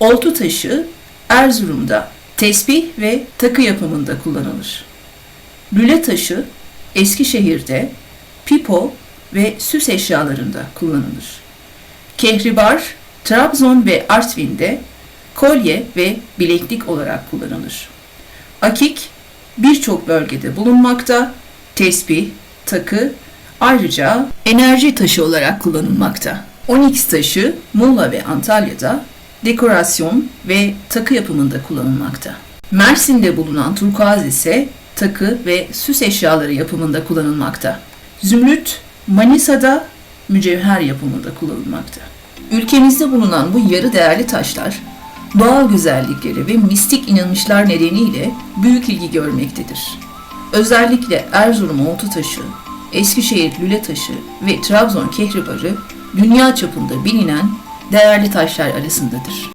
Oltu taşı Erzurum'da tesbih ve takı yapımında kullanılır. Lüle taşı Eskişehir'de pipo ve süs eşyalarında kullanılır. Kehribar Trabzon ve Artvin'de kolye ve bileklik olarak kullanılır. Akik birçok bölgede bulunmakta, tesbih, takı, ayrıca enerji taşı olarak kullanılmakta. Onyx taşı Muğla ve Antalya'da dekorasyon ve takı yapımında kullanılmakta. Mersin'de bulunan turkuaz ise takı ve süs eşyaları yapımında kullanılmakta. Zümrüt Manisa'da mücevher yapımında kullanılmakta. Ülkemizde bulunan bu yarı değerli taşlar doğal güzellikleri ve mistik inanışlar nedeniyle büyük ilgi görmektedir. Özellikle Erzurum oltu taşı, Eskişehir lüle taşı ve Trabzon kehribarı dünya çapında bilinen değerli taşlar arasındadır.